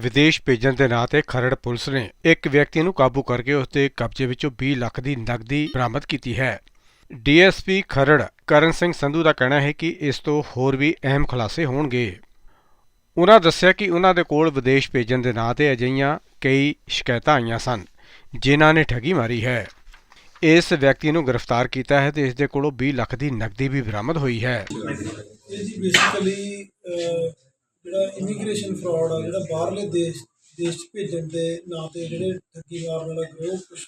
ਵਿਦੇਸ਼ ਭੇਜਣ ਦੇ ਨਾਂ ਤੇ ਖਰੜ ਪੁਲਿਸ ਨੇ ਇੱਕ ਵਿਅਕਤੀ ਨੂੰ ਕਾਬੂ ਕਰਕੇ ਉਸ ਦੇ ਕਬਜ਼ੇ ਵਿੱਚੋਂ 20 ਲੱਖ ਦੀ ਨਕਦੀ ਬਰਾਮਦ ਕੀਤੀ ਹੈ। ਡੀਐਸਪੀ ਖਰੜ ਕਰਨ ਸਿੰਘ ਸੰਧੂ ਦਾ ਕਹਿਣਾ ਹੈ ਕਿ ਇਸ ਤੋਂ ਹੋਰ ਵੀ ਅਹਿਮ ਖੁਲਾਸੇ ਹੋਣਗੇ। ਉਹਨਾਂ ਦੱਸਿਆ ਕਿ ਉਹਨਾਂ ਦੇ ਕੋਲ ਵਿਦੇਸ਼ ਭੇਜਣ ਦੇ ਨਾਂ ਤੇ ਅਜਿਹੀਆਂ ਕਈ ਸ਼ਿਕਾਇਤਾਂ ਆਈਆਂ ਸਨ, ਜਿਨ੍ਹਾਂ ਨੇ ਠੱਗੀ ਮਾਰੀ ਹੈ। ਇਸ ਵਿਅਕਤੀ ਨੂੰ ਗ੍ਰਿਫਤਾਰ ਕੀਤਾ ਹੈ ਤੇ ਇਸ ਦੇ ਕੋਲੋਂ 20 ਲੱਖ ਦੀ ਨਕਦੀ ਵੀ ਬਰਾਮਦ ਹੋਈ ਹੈ। ਜੀ ਬੇਸਿਕਲੀ ਜਿਹੜਾ ਇਮੀਗ੍ਰੇਸ਼ਨ ਫਰਾਡ ਆ, ਜਿਹੜਾ ਬਾਹਰਲੇ ਦੇਸ਼ ਦੇਸ਼ 'ਚ ਭੇਜਣ ਦੇ ਨਾਂ ਤੇ ਜਿਹੜੇ ਠੱਗੀ ਮਾਰਨ ਵਾਲਾ ਗਰੋਹ ਕੁਛ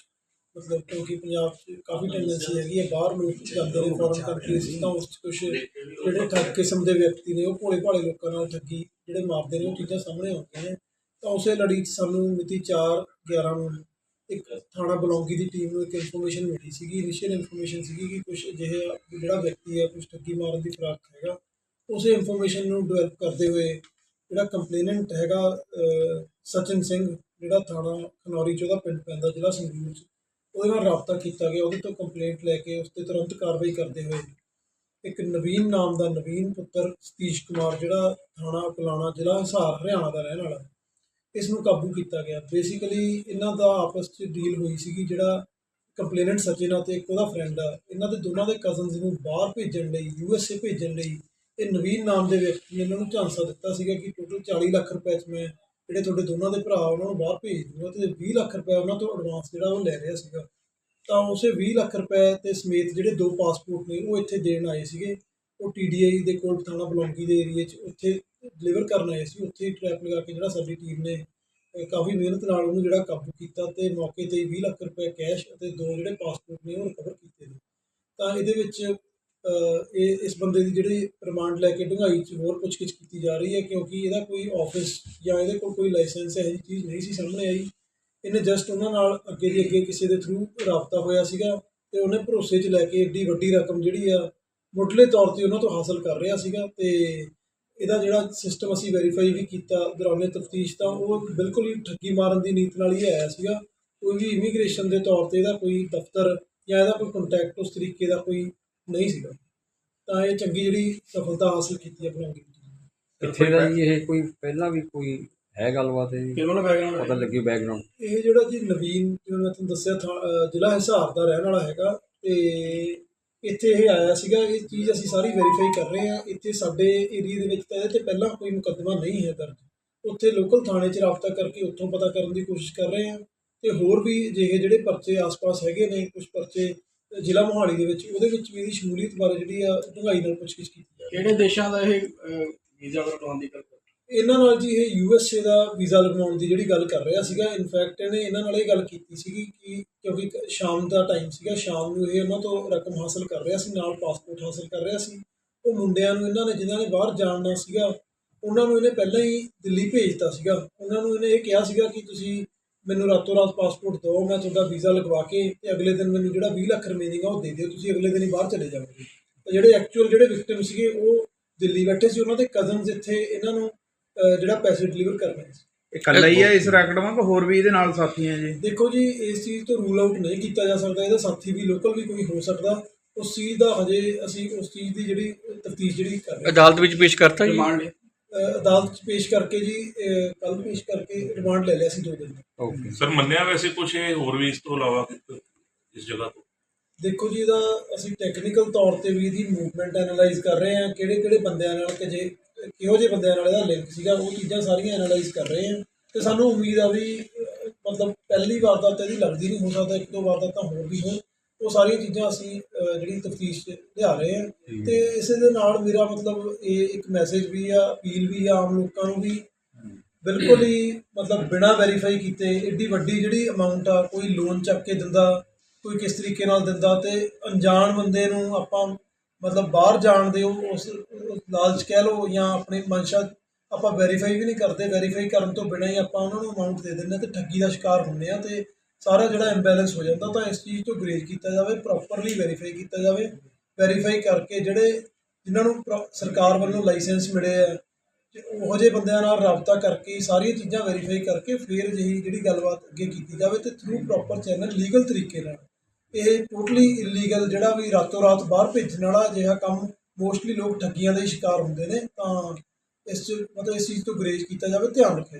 ਮਤਲਬ ਕਿਉਂਕਿ ਪੰਜਾਬ 'ਚ ਕਾਫੀ ਟੈਂਡੈਂਸੀ ਹੈਗੀ ਹੈ ਬਾਹਰ ਲੋਕ ਜਾਂਦੇ ਨੇ ਫੋਰਨ ਕੰਟਰੀਜ਼ ਤਾਂ ਉਸ 'ਚ ਕੁਛ ਜਿਹੜੇ ਠੱਗ ਕਿਸਮ ਦੇ ਵਿਅਕਤੀ ਨੇ, ਉਹ ਭੋਲੇ ਭਾਲੇ ਲੋਕਾਂ ਨਾਲ ਠੱਗੀ ਜਿਹੜੇ ਮਾਰਦੇ ਨੇ, ਉਹ ਚੀਜ਼ਾਂ ਸਾਹਮਣੇ ਆਉਂਦੀਆਂ ਨੇ। ਤਾਂ ਉਸੇ ਲੜੀ 'ਚ ਸਾਨੂੰ ਮਿਤੀ 4 11 ਨੂੰ ਇੱਕ ਥਾਣਾ ਬਲੌਂਗੀ ਦੀ ਟੀਮ ਨੂੰ ਇੱਕ ਇਨਫੋਰਮੇਸ਼ਨ ਮਿਲੀ ਸੀਗੀ ਇਨੀਸ਼ੀਅਲ ਇਨਫੋਰਮੇਸ਼ਨ ਸੀਗੀ ਕਿ ਕੁਝ ਅਜਿਹਾ ਜਿਹੜਾ ਵਿਅਕਤੀ ਹੈ ਕੁਝ ਠੱਗੀ ਮਾਰਨ ਦੀ ਫਿਰਾਕ ਹੈਗਾ। ਉਸੇ ਇਨਫੋਰਮੇਸ਼ਨ ਨੂੰ ਡਿਵੈਲਪ ਕਰਦੇ ਹੋਏ ਜਿਹੜਾ ਕੰਪਲੇਨੈਂਟ ਹੈਗਾ ਅਹ, ਸਚਿਨ ਸਿੰਘ ਜਿਹੜਾ ਥਾਣਾ ਖਨੌਰੀ 'ਚ ਉਹਦਾ ਪਿੰਡ ਪੈਂਦਾ ਜ਼ਿਲ੍ਹਾ ਸੰਗਰੂਰ 'ਚ ਉਹਦੇ ਨਾਲ ਰਾਬਤਾ ਕੀਤਾ ਗਿਆ। ਉਹਦੇ ਤੋਂ ਕੰਪਲੇਂਟ ਲੈ ਕੇ ਉਸ ਤੇ ਤੁਰੰਤ ਕਾਰਵਾਈ ਕਰਦੇ ਹੋਏ ਇੱਕ ਨਵੀਨ ਨਾਮ ਦਾ ਨਵੀਨ ਪੁੱਤਰ ਸਤੀਸ਼ ਕੁਮਾਰ ਜਿਹੜਾ ਥਾਣਾ ਕਲਾਣਾ ਜ਼ਿਲ੍ਹਾ ਹਿਸਾਰ ਹਰਿਆਣਾ ਦਾ ਰਹਿਣ ਵਾਲਾ ਇਸ ਨੂੰ ਕਾਬੂ ਕੀਤਾ ਗਿਆ। ਬੇਸਿਕਲੀ ਇਹਨਾਂ ਦਾ ਆਪਸ 'ਚ ਡੀਲ ਹੋਈ ਸੀਗੀ ਜਿਹੜਾ ਕੰਪਲੇਨੈਂਟ ਸਚਿਨ ਆ ਤੇ ਇੱਕ ਉਹਦਾ ਫਰੈਂਡ ਆ। ਇਹਨਾਂ ਦੇ ਦੋਨਾਂ ਦੇ ਕਜ਼ਨਸ ਨੂੰ ਬਾਹਰ ਭੇਜਣ ਲਈ ਯੂਐਸਏ ਭੇਜਣ ਲਈ ਇਹ ਨਵੀਨ ਨਾਮ ਦੇ ਵਿਅਕਤੀ ਨੇ ਇਹਨਾਂ ਨੂੰ ਝਾਂਸਾ ਦਿੱਤਾ ਸੀਗਾ ਕਿ ਟੋਟਲ 40 ਲੱਖ ਰੁਪਏ 'ਚ ਮੈਂ ਜਿਹੜੇ ਤੁਹਾਡੇ ਦੋਨਾਂ ਦੇ ਭਰਾ ਉਹਨਾਂ ਨੂੰ ਬਾਹਰ ਭੇਜ ਦੂੰਗਾ ਤੇ 20 ਲੱਖ ਰੁਪਏ ਉਹਨਾਂ ਤੋਂ ਐਡਵਾਂਸ ਜਿਹੜਾ ਉਹ ਲੈ ਰਿਹਾ ਸੀਗਾ। ਤਾਂ ਉਸੇ 20 ਲੱਖ ਰੁਪਏ ਤੇ ਸਮੇਤ ਜਿਹੜੇ ਦੋ ਪਾਸਪੋਰਟ ਨੇ, ਉਹ ਇੱਥੇ ਦੇਣ ਆਏ ਸੀਗੇ। ਉਹ ਟੀਡੀਆਈ ਦੇ ਕੋਲ ਥਾਣਾ ਬਲੌਂਗੀ ਦੇ ਏਰੀਏ 'ਚ ਉੱਥੇ ਡਿਲੀਵਰ ਕਰਨ ਆਏ ਸੀ। ਉੱਥੇ ਟਰੈਪ ਲਗਾ ਕੇ ਜਿਹੜਾ ਸਾਡੀ ਟੀਮ ਨੇ ਕਾਫੀ ਮਿਹਨਤ ਨਾਲ ਉਹਨੂੰ ਜਿਹੜਾ ਕਾਬੂ ਕੀਤਾ ਤੇ ਮੌਕੇ ਤੇ ਹੀ 20 ਲੱਖ ਰੁਪਏ ਕੈਸ਼ ਅਤੇ ਦੋ ਜਿਹੜੇ ਪਾਸਪੋਰਟ ਨੇ, ਉਹ ਰਿਕਵਰ ਕੀਤੇ ਨੇ। ਤਾਂ ਇਹਦੇ ਵਿੱਚ ਇਹ ਇਸ ਬੰਦੇ ਦੀ ਜਿਹੜੀ ਰਿਮਾਂਡ ਲੈ ਕੇ ਡੂੰਘਾਈ 'ਚ ਹੋਰ ਪੁੱਛਗਿੱਛ ਕੀਤੀ ਜਾ ਰਹੀ ਹੈ, ਕਿਉਂਕਿ ਇਹਦਾ ਕੋਈ ਆਫਿਸ ਜਾਂ ਇਹਦੇ ਕੋਲ ਕੋਈ ਲਾਇਸੈਂਸ ਇਹੋ ਜਿਹੀ ਚੀਜ਼ ਨਹੀਂ ਸੀ ਸਾਹਮਣੇ ਆਈ। ਇਹਨੇ ਜਸਟ ਉਹਨਾਂ ਨਾਲ ਅੱਗੇ ਦੀ ਅੱਗੇ ਕਿਸੇ ਦੇ ਥਰੂ ਰਾਬਤਾ ਹੋਇਆ ਸੀਗਾ ਤੇ ਉਹਨੇ ਭਰੋਸੇ 'ਚ ਲੈ ਕੇ ਏਡੀ ਵੱਡੀ ਰਕਮ ਜਿਹੜੀ ਆ ਮੁੱਢਲੇ ਤੌਰ ਤੇ ਉਹਨਾਂ ਤੋਂ ਹਾਸਲ ਕਰ ਰਿਹਾ ਸੀਗਾ ਤੇ ਇਹਦਾ ਜਿਹੜਾ ਸਿਸਟਮ ਅਸੀਂ ਵੈਰੀਫਾਈ ਵੀ ਕੀਤਾ ਦੌਰਾਨੇ ਤਫਤੀਸ਼ ਤਾਂ ਉਹ ਬਿਲਕੁਲ ਹੀ ਠੱਗੀ ਮਾਰਨ ਦੀ ਨੀਤ ਨਾਲ ਹੀ ਆਇਆ ਸੀਗਾ। ਕੋਈ ਵੀ ਇਮੀਗ੍ਰੇਸ਼ਨ ਦੇ ਤੌਰ ਤੇ ਇਹਦਾ ਕੋਈ ਦਫ਼ਤਰ ਜਾਂ ਇਹਦਾ ਕੋਈ ਕੰਟੈਕਟ ਉਸ ਤਰੀਕੇ ਦਾ ਕੋਈ ਨਹੀਂ ਸੀਗਾ। ਤਾਂ ਇਹ ਚੰਗੀ ਜਿਹੜੀ ਸਫਲਤਾ ਹਾਸਲ ਕੀਤੀ ਆਪਣੀ ਅੰਗੀ ਕਿੱਥੇ ਦਾ ਜੀ ਇਹ ਕੋਈ ਪਹਿਲਾਂ ਵੀ ਕੋਈ ਹੈ ਗੱਲਬਾਤ ਇਹ ਕਿਹਨਾਂ ਦਾ ਬੈਕਗ੍ਰਾਉਂਡ ਪਤਾ ਲੱਗੀ ਬੈਕਗ੍ਰਾਉਂਡ ਇਹ ਜਿਹੜਾ ਜੀ ਨਵੀਨ ਜਿਵੇਂ ਮੈਂ ਤੁਹਾਨੂੰ ਦੱਸਿਆ ਥਾ- ਅਹ ਜ਼ਿਲ੍ਹਾ ਹਿਸਾਰ ਦਾ ਰਹਿਣ ਵਾਲਾ ਹੈਗਾ। ਤੇ ਇੱਥੇ ਇਹ ਆਇਆ ਸੀਗਾ ਇਹ ਚੀਜ਼ ਅਸੀਂ ਸਾਰੀ ਵੈਰੀਫਾਈ ਕਰ ਰਹੇ ਹਾਂ। ਇੱਥੇ ਸਾਡੇ ਏਰੀਆ ਦੇ ਵਿੱਚ ਤਾਂ ਇਹਦੇ ਤੇ ਪਹਿਲਾਂ ਕੋਈ ਮੁਕੱਦਮਾ ਨਹੀਂ ਹੈ ਦਰਜ। ਉੱਥੇ ਲੋਕਲ ਥਾਣੇ 'ਚ ਰਾਬਤਾ ਕਰਕੇ ਉੱਥੋਂ ਪਤਾ ਕਰਨ ਦੀ ਕੋਸ਼ਿਸ਼ ਕਰ ਰਹੇ ਹਾਂ। ਤੇ ਹੋਰ ਵੀ ਅਜਿਹੇ ਜਿਹੜੇ ਪਰਚੇ ਆਸ-ਪਾਸ ਹੈਗੇ ਨੇ ਕੁਝ ਪਰਚੇ ਜ਼ਿਲ੍ਹਾ ਮੋਹਾਲੀ ਦੇ ਵਿੱਚ ਉਹਦੇ ਵਿੱਚ ਵੀ ਇਹਦੀ ਸ਼ਮੂਲੀਅਤ ਬਾਰੇ ਜਿਹੜੀ ਆ ਡੂੰਘਾਈ ਨਾਲ ਪੁੱਛਗਿੱਛ ਕੀਤੀ ਜਾ ਰਹੀ ਹੈ। ਕਿਹੜੇ ਦੇਸ਼ਾਂ ਦਾ ਇਹ ਵੀਜ਼ਾ ਕਰਵਾਉਣ ਦੀ ਗੱਲ ਕਰ ਇਹਨਾਂ ਨਾਲ ਜੀ ਇਹ ਯੂਐਸਏ ਦਾ ਵੀਜ਼ਾ ਲਗਵਾਉਣ ਦੀ ਜਿਹੜੀ ਗੱਲ ਕਰ ਰਿਹਾ ਸੀਗਾ ਇਨਫੈਕਟ ਇਹਨੇ ਇਹਨਾਂ ਨਾਲ ਇਹ ਗੱਲ ਕੀਤੀ ਸੀਗੀ ਕਿ ਕਿਉਂਕਿ ਸ਼ਾਮ ਦਾ ਟਾਈਮ ਸੀਗਾ ਸ਼ਾਮ ਨੂੰ ਇਹ ਉਹਨਾਂ ਤੋਂ ਰਕਮ ਹਾਸਲ ਕਰ ਰਿਹਾ ਸੀ ਨਾਲ ਪਾਸਪੋਰਟ ਹਾਸਲ ਕਰ ਰਿਹਾ ਸੀ। ਉਹ ਮੁੰਡਿਆਂ ਨੂੰ ਇਹਨਾਂ ਨੇ ਜਿਨ੍ਹਾਂ ਨੇ ਬਾਹਰ ਜਾਣਾ ਸੀਗਾ ਉਹਨਾਂ ਨੂੰ ਇਹਨੇ ਪਹਿਲਾਂ ਹੀ ਦਿੱਲੀ ਭੇਜਤਾ ਸੀਗਾ। ਉਹਨਾਂ ਨੂੰ ਇਹਨੇ ਇਹ ਕਿਹਾ ਸੀਗਾ ਕਿ ਤੁਸੀਂ ਮੈਨੂੰ ਰਾਤੋਂ ਰਾਤ ਪਾਸਪੋਰਟ ਦਿਓ ਮੈਂ ਤੁਹਾਡਾ ਵੀਜ਼ਾ ਲਗਵਾ ਕੇ ਤੇ ਅਗਲੇ ਦਿਨ ਮੈਨੂੰ ਜਿਹੜਾ 20 ਲੱਖ ਰਿਮੇਨਿੰਗ ਆ ਉਹ ਦੇ ਦਿਓ ਤੁਸੀਂ ਅਗਲੇ ਦਿਨ ਹੀ ਬਾਹਰ ਚਲੇ ਜਾਓਗੇ। ਤੇ ਜਿਹੜੇ ਐਕਚੁਅਲ ਜਿਹੜੇ ਵਿਕਟਿਮ ਸੀਗੇ ਉਹ ਦਿੱਲੀ ਬੈਠੇ ਸੀ ਉਹਨਾਂ ਦੇ ਕਜ਼ਨਸ ਇੱਥੇ ਇਹਨਾਂ ਨੂੰ ਜਿਹੜਾ ਪੈਸੇ ਡਿਲੀਵਰ ਕਰਨੇ ਸੀ। ਇਕੱਲਾ ਹੀ ਹੈ ਇਸ ਰੈਕਡਮਾਂ ਕਿ ਹੋਰ ਵੀ ਇਹਦੇ ਨਾਲ ਸਾਥੀ ਹੈ ਜੀ? ਦੇਖੋ ਜੀ ਇਸ ਚੀਜ਼ ਤੋਂ ਰੂਲ ਆਊਟ ਨਹੀਂ ਕੀਤਾ ਜਾ ਸਕਦਾ ਇਹਦਾ ਸਾਥੀ ਵੀ ਲੋਕਲ ਵੀ ਕੋਈ ਹੋ ਸਕਦਾ ਉਸ ਚੀਜ਼ ਦਾ ਹਜੇ ਅਸੀਂ ਉਸ ਚੀਜ਼ ਦੀ ਜਿਹੜੀ ਤਫਤੀਸ਼ ਜਿਹੜੀ ਕਰ ਰਹੇ ਅਦਾਲਤ ਵਿੱਚ ਪੇਸ਼ ਕਰਤਾ ਜੀ। ਅਦਾਲਤ 'ਚ ਪੇਸ਼ ਕਰਕੇ ਜੀ ਕੱਲ ਪੇਸ਼ ਕਰਕੇ ਰਿਮਾਂਡ ਲੈ ਲਿਆ ਸੀ ਦੋ ਦਿਨ ਦਾ। ਓਕੇ। ਸਰ ਮੰਨਿਆ ਵੈਸੇ ਇਹ ਹੋਰ ਵੀ ਇਸ ਤੋਂ ਇਲਾਵਾ ਇਸ ਜਗ੍ਹਾ ਤੋਂ? ਦੇਖੋ ਜੀ ਇਹਦਾ ਅਸੀਂ ਟੈਕਨੀਕਲ ਤੌਰ ਤੇ ਵੀ ਇਹਦੀ ਮੂਵਮੈਂਟ ਐਨਾਲਾਈਜ਼ ਕਰ ਰਹੇ ਹਾਂ ਕਿਹੜੇ ਕਿਹੜੇ ਬੰਦਿਆਂ ਨਾਲ ਕਿ ਜੇ ਕਿਹੋ ਜਿਹੇ ਬੰਦਿਆਂ ਨਾਲ ਇਹਦਾ ਲਿੰਕ ਸੀਗਾ ਉਹ ਚੀਜ਼ਾਂ ਸਾਰੀਆਂ ਐਨਾਲਾਈਜ਼ ਕਰ ਰਹੇ ਹਾਂ। ਤੇ ਸਾਨੂੰ ਉਮੀਦ ਆ ਵੀ ਮਤਲਬ ਪਹਿਲੀ ਵਾਰਦਾਤ ਤਾਂ ਇਹਦੀ ਲੱਗਦੀ ਨਹੀਂ ਹੋ ਸਕਦਾ ਇੱਕ ਦੋ ਵਾਰਦਾਤ ਤਾਂ ਹੋਰ ਵੀ ਹੋਣ। ਉਹ ਸਾਰੀਆਂ ਚੀਜ਼ਾਂ ਅਸੀਂ ਅਹ, ਜਿਹੜੀ ਤਫਤੀਸ਼ ਲਿਆ ਰਹੇ ਹਾਂ। ਤੇ ਇਸੇ ਦੇ ਨਾਲ ਮੇਰਾ ਮਤਲਬ ਇਹ ਇੱਕ ਮੈਸੇਜ ਵੀ ਆ ਅਪੀਲ ਵੀ ਆ ਆਮ ਲੋਕਾਂ ਨੂੰ ਵੀ। ਬਿਲਕੁਲ ਹੀ ਮਤਲਬ ਬਿਨਾਂ ਵੈਰੀਫਾਈ ਕੀਤੇ ਏਡੀ ਵੱਡੀ ਜਿਹੜੀ ਅਮਾਉਂਟ ਆ ਕੋਈ ਲੋਨ ਚੱਕ ਕੇ ਦਿੰਦਾ ਕੋਈ ਕਿਸ ਤਰੀਕੇ ਨਾਲ ਦਿੰਦਾ ਤੇ ਅਣਜਾਣ ਬੰਦੇ ਨੂੰ ਆਪਾਂ ਮਤਲਬ ਬਾਹਰ ਜਾਣ ਦੇ ਉਹ ਉਸ ਉਸ ਲਾਲਚ ਕਹਿ ਲਓ ਜਾਂ ਆਪਣੀ ਮਨਸ਼ਾ ਆਪਾਂ ਵੈਰੀਫਾਈ ਵੀ ਨਹੀਂ ਕਰਦੇ ਵੈਰੀਫਾਈ ਕਰਨ ਤੋਂ ਬਿਨਾਂ ਹੀ ਆਪਾਂ ਉਹਨਾਂ ਨੂੰ ਅਮਾਉਂਟ ਦੇ ਦਿੰਦੇ ਹਾਂ ਤੇ ਠੱਗੀ ਦਾ ਸ਼ਿਕਾਰ ਹੁੰਦੇ ਆ ਤੇ ਸਾਰਾ ਜਿਹੜਾ ਇੰਬੈਲੈਂਸ ਹੋ ਜਾਂਦਾ ਤਾਂ ਇਸ ਚੀਜ਼ ਤੋਂ ਗਰੇਜ ਕੀਤਾ ਜਾਵੇ ਪ੍ਰੋਪਰਲੀ ਵੈਰੀਫਾਈ ਕੀਤਾ ਜਾਵੇ। ਵੈਰੀਫਾਈ ਕਰਕੇ ਜਿਹੜੇ ਜਿਨ੍ਹਾਂ ਨੂੰ ਪ੍ਰੋ- ਸਰਕਾਰ ਵੱਲੋਂ ਲਾਇਸੈਂਸ ਮਿਲੇ ਆ, ਤੇ ਉਹੋ ਜਿਹੇ ਬੰਦਿਆਂ ਨਾਲ ਰਾਬਤਾ ਕਰਕੇ ਸਾਰੀਆਂ ਚੀਜ਼ਾਂ ਵੈਰੀਫਾਈ ਕਰਕੇ ਫਿਰ ਜਿਹੀ ਜਿਹੜੀ ਗੱਲਬਾਤ ਅੱਗੇ ਕੀਤੀ ਜਾਵੇ ਤੇ ਥਰੂ ਪ੍ਰੋਪਰ ਚੈਨਲ ਲੀਗਲ ਤਰੀਕੇ ਨਾਲ। ਇਹ ਟੋਟਲੀ ਇਲੀਗਲ ਜਿਹੜਾ ਵੀ ਰਾਤੋਂ ਰਾਤ ਬਾਹਰ ਭੇਜਣ ਵਾਲਾ ਅਜਿਹਾ ਕੰਮ ਮੋਸਟਲੀ ਲੋਕ ਠੱਗੀਆਂ ਦੇ ਸ਼ਿਕਾਰ ਹੁੰਦੇ ਨੇ, ਤਾਂ ਇਸ 'ਚ ਮਤਲਬ ਇਸ ਚੀਜ਼ ਤੋਂ ਗਰੇਜ ਕੀਤਾ ਜਾਵੇ, ਧਿਆਨ ਰੱਖੇ